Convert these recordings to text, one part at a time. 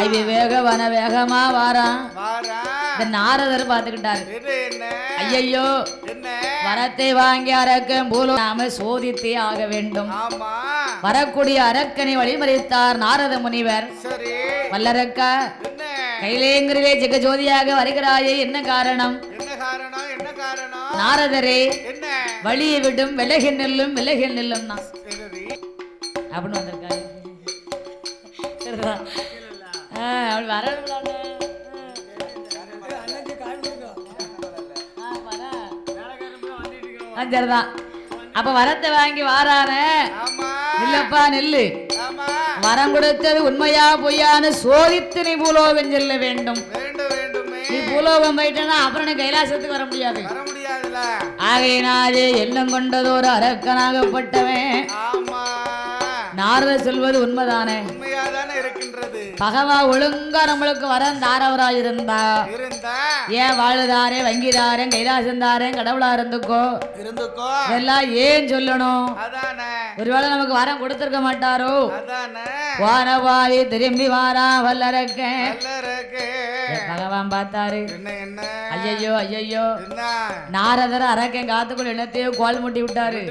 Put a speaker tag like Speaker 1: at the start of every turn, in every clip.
Speaker 1: வாய் விவேக வன வேகமா வாரான்
Speaker 2: வாரா
Speaker 1: இந்த நாரதர்
Speaker 2: என்ன?
Speaker 1: ஐயையோ. வரத்தை வாங்கி அரக்கன் பூலோ நாம சோதித்தே ஆக வேண்டும். வரக்கூடிய அரக்கனை வழிமறித்தார் நாரத முனிவர். வல்லரக்கா கைலேங்கிரிலே ஜெகஜோதியாக வருகிறாயே என்ன காரணம்? நாரதரே வழியை விடும் விலகி நில்லும் விலகி நில்லும் தான் அப்படின்னு வந்திருக்காரு. வரேன். ஆ, சரிதான் அப்ப வரத்தை வாங்கி
Speaker 2: ஆமா
Speaker 1: இல்லப்பா நெல்லு. வரம் கொடுத்தது உண்மையா பொய்யான்னு சோதித்து நீ பூலோகம் செல்ல வேண்டும். நீ பூலோகம் போயிட்டேன்னா அப்புறம் நீ கைலாசத்துக்கு வர முடியாது.
Speaker 2: வர
Speaker 1: ஆகையினாலே எண்ணம் கொண்டதோர் அரக்கனாகப்பட்டவன் நாரத சொல்வது உண்மைதானே?
Speaker 2: உண்மையாதானே இருக்கின்றது.
Speaker 1: பகவா ஒழுங்கா நம்மளுக்கு வரம் தாரவராய் இருந்தா?
Speaker 2: இருந்தா
Speaker 1: ஏன் வாழுதாரே வங்கிதாரேன் கைலாசந்தாரேன் கடவுளா இருந்துக்கோ?
Speaker 2: இருந்துக்கோ?
Speaker 1: இதெல்லாம் ஏன் சொல்லணும்? ஒருவேளை நமக்கு வரம் கொடுத்திருக்க மாட்டாரோ? வானவாதி திரும்பி வாரா
Speaker 2: நல்லருக்கு
Speaker 1: பகவான் பார்த்தாரு.
Speaker 2: என்ன என்ன?
Speaker 1: ஐயையோ
Speaker 2: என்ன?
Speaker 1: நாரதர் அரக்கன் காத்துக்குள்ள என்னத்தையோ கோல் மூட்டி விட்டாரு.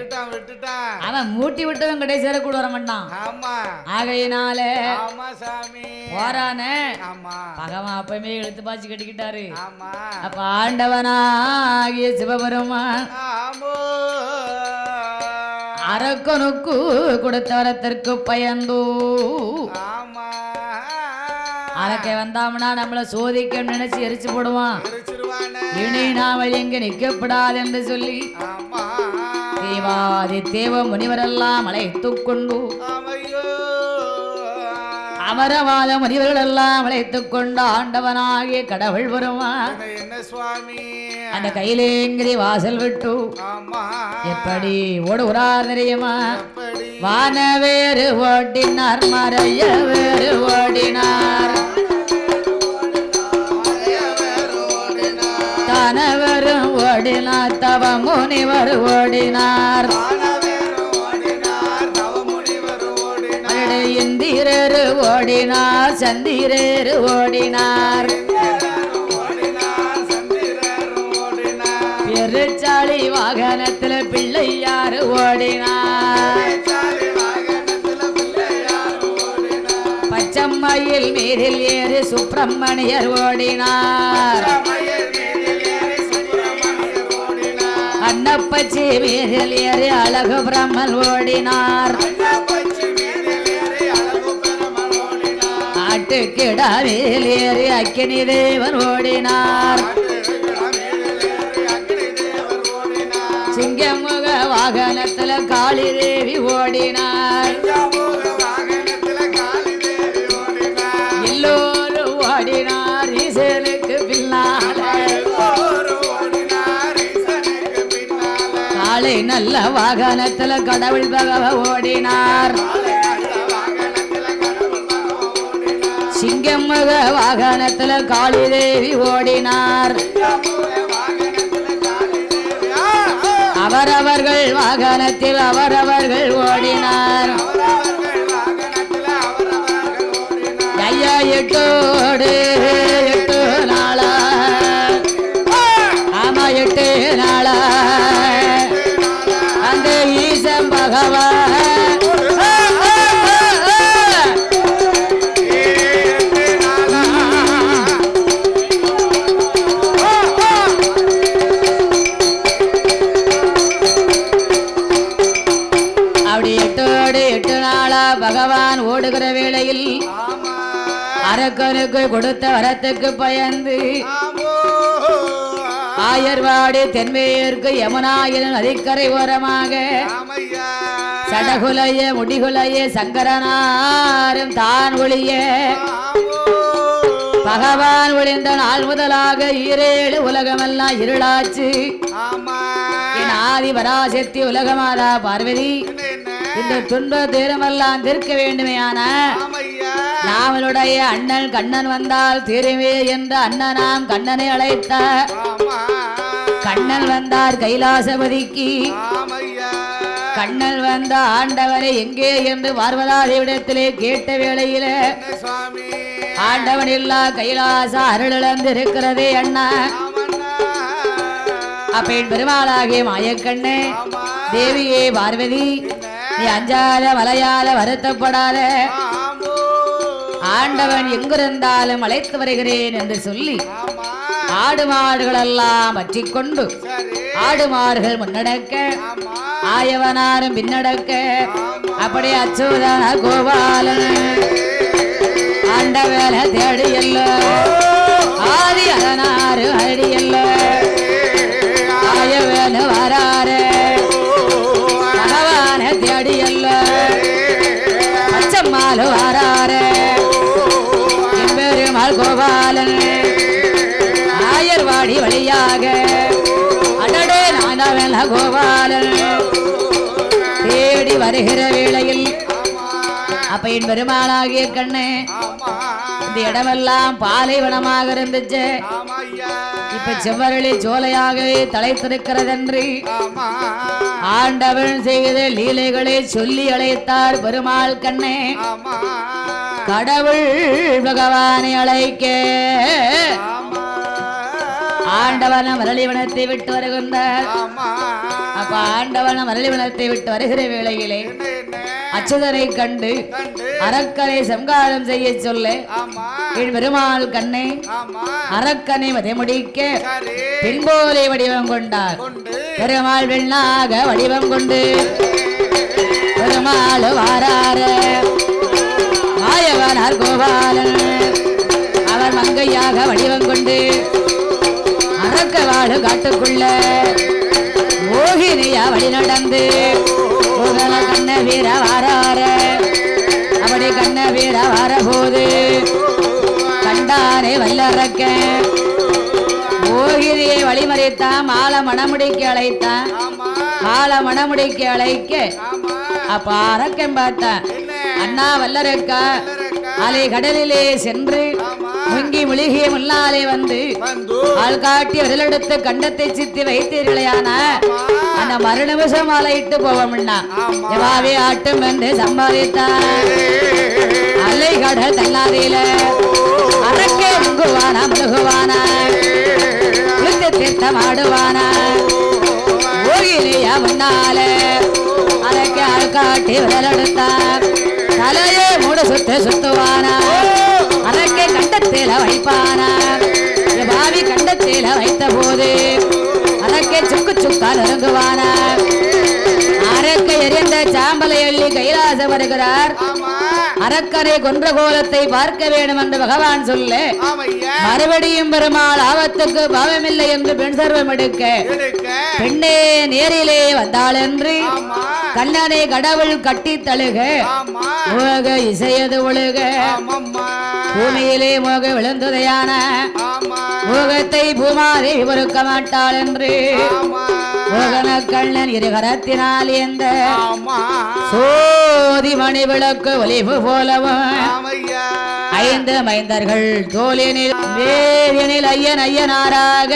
Speaker 1: அவன் மூட்டி விட்டவன் கடைசியில கூட வர மாட்டான்.
Speaker 2: ஆமா.
Speaker 1: ஆகையினால
Speaker 2: ஆமா சாமி.
Speaker 1: போறானே.
Speaker 2: ஆமா.
Speaker 1: பகவான் அப்பமே இழுத்து பாய்ச்சி கட்டிக்கிட்டாரு.
Speaker 2: ஆமா.
Speaker 1: அப்ப ஆண்டவனாகிய சிவபெருமான்
Speaker 2: ஆமோ.
Speaker 1: அரக்கனுக்கு கொடுத்த வரத்திற்கு பயந்தோ.
Speaker 2: ஆமா.
Speaker 1: அரக்கை வந்தாம்னா நம்மள சோதிக்க நினைச்சு எரிச்சு போடுவான். இனி நாம எங்க நிக்கப்படாது என்று சொல்லி தேவாதி தேவ முனிவரெல்லாம் அழைத்துக் கொண்டு அமரவாத முனிவர்கள் எல்லாம் அழைத்துக் கொண்டு ஆண்டவனாகிய கடவுள் வருவான்
Speaker 2: என்ன என்ன சுவாமி?
Speaker 1: அந்த கையிலேங்கிரி வாசல் விட்டு எப்படி ஓடுகிறார் தெரியுமா? வானவேறு ஓடினார் மறைய வேறு ஓடினார். ஓடினார் தவ முனிவர் ஓடினார். அடடே, இந்திரரு ஓடினார் சந்திரரு ஓடினார். பெருச்சாளி வாகனத்தில் பிள்ளையார் ஓடினார். பச்சம்மையில் மீதில் ஏறு சுப்பிரமணியர் ஓடினார். அன்னப்பச்சி ஏறி அழகு பிரம்மன் ஓடினார். ஆட்டுக்கிடாவில் ஏறி அக்கினி தேவன் ஓடினார். சிங்கமுக வாகனத்துல காளி தேவி ஓடினார். நல்ல வாகனத்துல கடவுள் பகவ ஓடினார். சிங்கமுக வாகனத்துல காளி தேவி ஓடினார். அவரவர்கள் வாகனத்தில் அவரவர்கள் ஓடினார். ஐயா எட்டோடு அரக்கனுக்கு கொடுத்த வரத்துக்கு பயந்து. ஆயர்வாடி தென்மேற்கு யமுனாயின் நதிக்கரை ஓரமாக. சடகுலைய முடிகுலைய சங்கரனாரும் தான் ஒளிய பகவான் ஒளிந்த நாள் முதலாக ஈரேழு உலகமெல்லாம் இருளாச்சு. என் ஆதி பராசக்தி உலகமாதா பார்வதி. இந்த துன்ப தீரமெல்லாம் தீர்க்க வேண்டுமேயான நாமளுடைய அண்ணன் கண்ணன் வந்தால் தீருமே என்று அண்ணனாம் கண்ணனை அழைத்தார் கண்ணன் வந்தார் கைலாசபதிக்கு. கண்ணல் வந்த ஆண்டவரை எங்கே என்று பார்வதாதேவிடத்திலே கேட்ட வேளையில ஆண்டவன் இல்லா கைலாச அருளிழந்து இருக்கிறதே அண்ணா அப்பேன் பெருமாளாகிய மாயக்கண்ணே தேவியே பார்வதி நீ அஞ்சாத மலையாத வருத்தப்படாத. ஆண்டவன் எங்கிருந்தாலும் அழைத்து வருகிறேன் என்று சொல்லி ஆடு மாடுகளெல்லாம் பற்றி கொண்டு
Speaker 2: சரி.
Speaker 1: ஆடு மாடுகள் முன்னடக்க ஆயவனாரும் பின்னடக்க அப்படி அச்சுதன கோபாலன் ஆண்ட வேலை தேடி எல்ல ஆதி அதனாரு கோபாலன் தேடி வருகிற வேளையில் அப்ப என் பெருமாளாகிய கண்ணு இந்த இடமெல்லாம் பாலைவனமாக இருந்துச்சு. இப்ப செவ்வரளி சோலையாகவே தலைத்திருக்கிறதென்று ஆண்டவன் செய்த லீலைகளை சொல்லி அழைத்தார் பெருமாள் கண்ணே. கடவுள் பகவானை அழைக்க ஆண்டவன மரளிவனத்தை விட்டு வருகின்றார். அப்ப ஆண்டவன மரளிவனத்தை விட்டு வருகிற வேளையிலே அச்சுதனை கண்டு அரக்கனை சம்காரம் செய்ய சொல்ல என் பெருமாள் கண்ணை அரக்கனை வதை முடிக்க
Speaker 2: சரி.
Speaker 1: பின்போலை வடிவம் கொண்டார்.
Speaker 2: கொண்டு.
Speaker 1: பெருமாள் வெண்ணாக வடிவம் கொண்டு பெருமாள் வாராரு. மாயவனார் கோபாலன். அவர் மங்கையாக வடிவம் கொண்டு அரக்க வாழு காட்டுக்குள்ள. மோகினியா வழி நடந்து. கண்ண வீர வாராரு. அப்படி கண்ண வீர வரபோது கண்டானே வல்லறக்க. மோகினியை வழிமறைத்தான் மாலை மணமுடிக்கு அழைத்தான்.
Speaker 2: ஆமா
Speaker 1: மாலை மணமுடிக்கு அழைக்க அப்ப அரக்கன் பார்த்தான். அண்ணா வல்லரக்கா அலை கடலிலே சென்று முங்கி முழுகிய முன்னாலே வந்து ஆள் காட்டி விரலெடுத்து கண்டத்தை சித்தி வைத்தீர்களையான அந்த மறு நிமிஷம் அலையிட்டு போவோம்னா. எவாவே ஆட்டும் என்று சம்பாதித்தான் அலை கடல் தள்ளாதையில அரக்கே முங்குவானா முழுகுவானா? குளித்து தீர்த்தம் ஆடுவானா ஓகிலியா முன்னால. அரக்கே ஆள் காட்டி விரலெடுத்தான் தலையே மூடு சுத்து சுத்துவானா? பாவி கண்டத்தில வைத்த போது அரக்கே சுக்கு சுக்கா நெருங்குவானா அரக்கை எரிந்த சாம்பலை அள்ளி கைலாசம் வருகிறார். அரக்கரை கொன்ற கோலத்தை பார்க்க வேண்டும் என்று பகவான் சொல்ல மறுபடியும் பெருமாள் ஆபத்துக்கு பாவமில்லை என்று பெண் சர்வம் எடுக்க பெண்ணே நேரிலே வந்தாள் என்று கண்ணனை கடவுள் கட்டி தழுக இசையது ஒழுக. பூமியிலே மோக விழுந்ததையான மோகத்தை பூமாதேவி பொறுக்க மாட்டாள் என்று மோகன கண்ணன் இருகரத்தினால் எந்த சோதி மணி விளக்கு ஒளிவு போலவும் ஐந்து மைந்தர்கள் தோலினில் வேரியனில் ஐயன் ஐயனாராக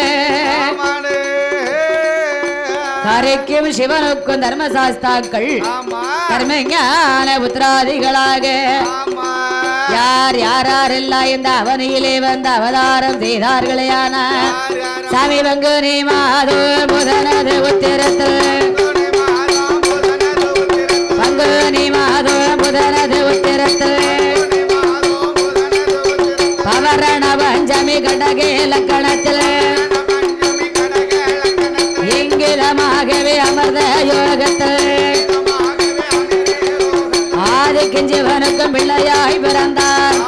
Speaker 1: கரைக்கும் சிவனுக்கும் தர்மசாஸ்தாக்கள்
Speaker 2: ஆமா
Speaker 1: கர்மஞான புத்திராதிகளாக யார் யாரெல்லாம் இந்த அவனியிலே வந்து அவதாரம் செய்தார்களேயான?
Speaker 2: யார் யார்
Speaker 1: நீ மாது முதனது
Speaker 2: உத்திரத்து.
Speaker 1: பங்கு நீ மாது முதனது
Speaker 2: உத்திரத்து.
Speaker 1: பவரண பஞ்சமி கடகே லக்கணத்தில்.
Speaker 2: பஞ்சமி
Speaker 1: அமர்ந்த யோக பிறந்தார்.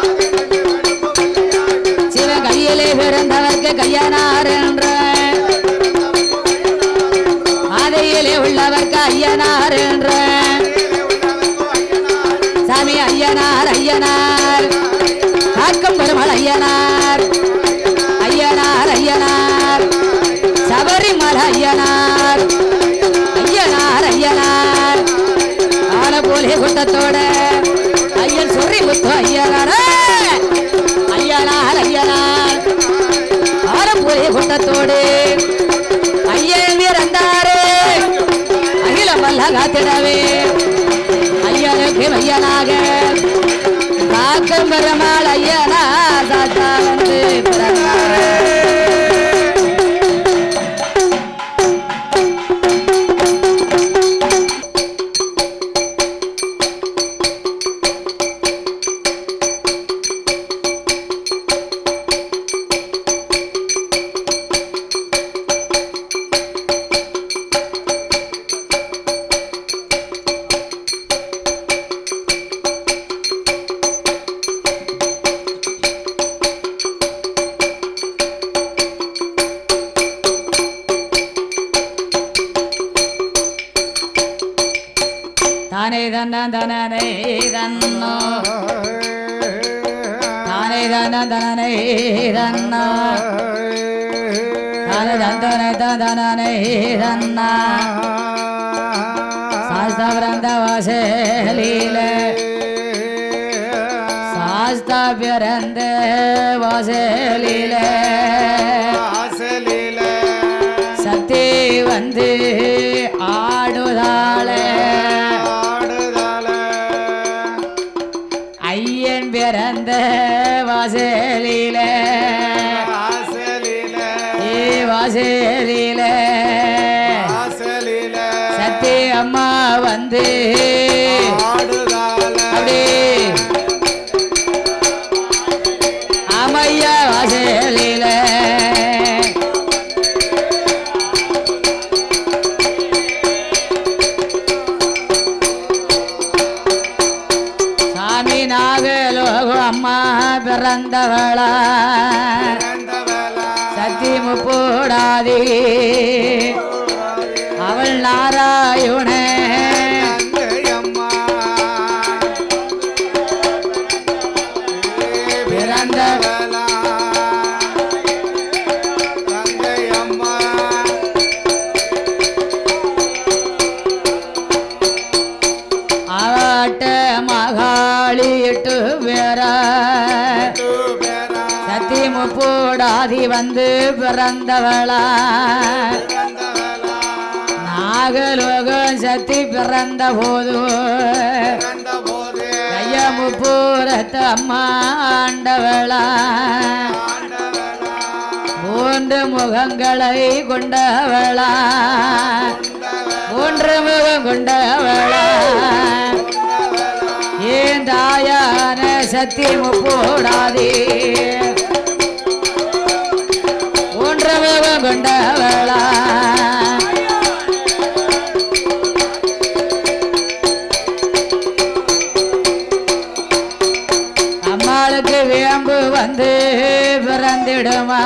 Speaker 1: சிவ கையிலே பிறந்தவர்க்கு கையனார் என்ற தன்ன தனனை தன்னோ தானே தன தனனை தன்னா தானே தந்தனை தனனை தன்னா சாஸ்தா பிறந்த வாசலில சாஸ்தா பிறந்த வாசலில பிறந்தவளா
Speaker 2: தங்கையம்மா
Speaker 1: ஆட்ட மகாளி எட்டு பேரா.
Speaker 2: பேரா.
Speaker 1: சத்தி முப்போடாதி வந்து பிறந்தவளா. நாகலோகம் சத்தி பிறந்த போது. நாமு முப்பூரத்து அம்மா மூன்று முகங்களை கொண்டவளா. மூன்று முகம் கொண்டவளா. ஏன் தாயான சத்தி முப்போடாதே? மூன்று முகம் கொண்டவளா. பிறந்திடுமா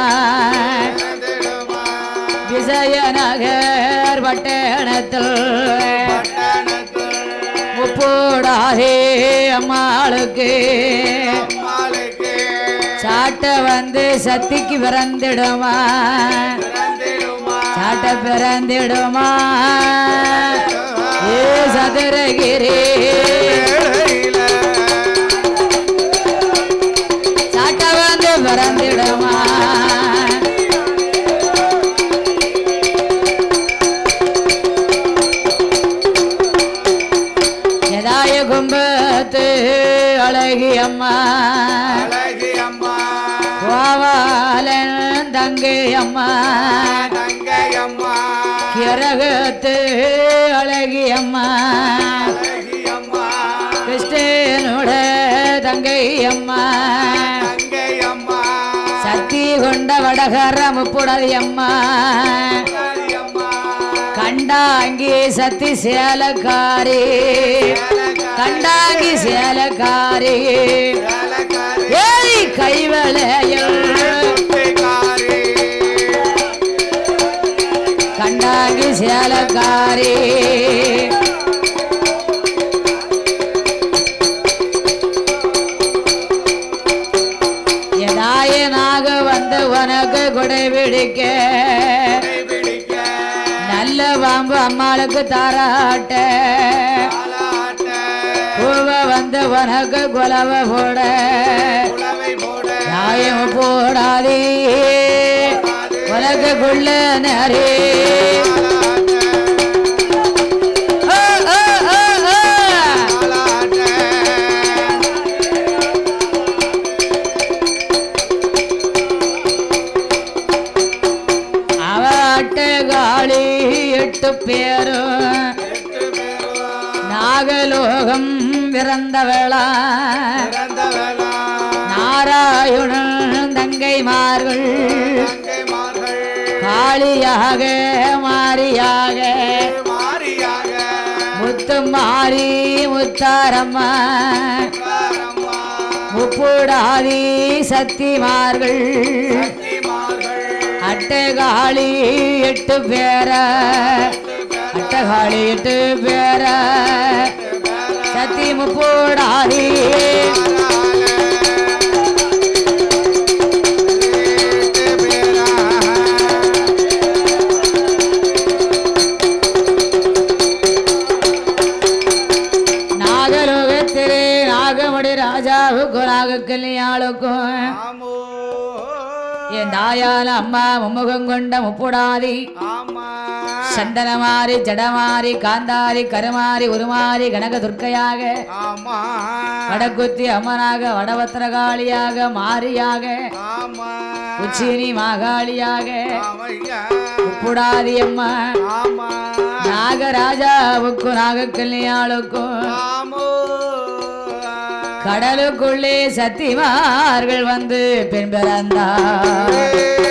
Speaker 1: விஜயநகர் பட்டணத்தில்
Speaker 2: பட்டணத்தில்
Speaker 1: முப்போடாதே அம்மாளுக்கு சாட்ட வந்து சத்திக்கு பிறந்திடுமா
Speaker 2: சாட்டை
Speaker 1: சாட்ட பிறந்திடுமா? ஏ சதுரகிரி. கும்பத்து அழகி அம்மா.
Speaker 2: அழகி அம்மா.
Speaker 1: கோவாலன் தங்கை அம்மா. கிரகத்து அழகி அம்மா. கிறிஸ்டனுட தங்கை அம்மா. கொண்ட வடகர முப்புடதி அம்மா கண்டாங்கி சத்தி சேலக்காரி. கண்டாங்கி சேலக்காரி. ஏய் கைவளையல். கண்டாங்கி சேலக்காரி. அம்மாளுக்கு தாராட்ட. பூவ வந்து உனக்கு குலவ போட. நியாயம் போடாதே. உனக்கு குள்ள நரே நாகலோகம் பிறந்தவளா. நாராயணன் தங்கைமார்கள். காளியாக மாரியாக. முத்து மாறி முத்தாரம்மா. முப்புடாதி சத்திமார்கள். அட்டகாளி எட்டு பேர. அட்டகாளி எட்டு பேர
Speaker 2: பேர
Speaker 1: சத்தி முப்போடாதி நாகலோகத்திலே நாகமடி ராஜாவுக்கும் நாக கல்யாணுக்கும் என் தாயால அம்மா மும்முகம் கொண்ட முப்புடாதி. சந்தனமாரி ஜடமாரி காந்தாரி கருமாரி உருமாரி கனக துர்க்கையாக வடக்குத்தி அம்மனாக வடபத்திரகாளியாக மாரியாக உச்சினி மாகாளியாக உப்புடாதி அம்மா நாகராஜாவுக்கும் நாக கல்யாணுக்கும் கடலுக்குள்ளே சத்திமார்கள் வந்து பெண் பிறந்தார்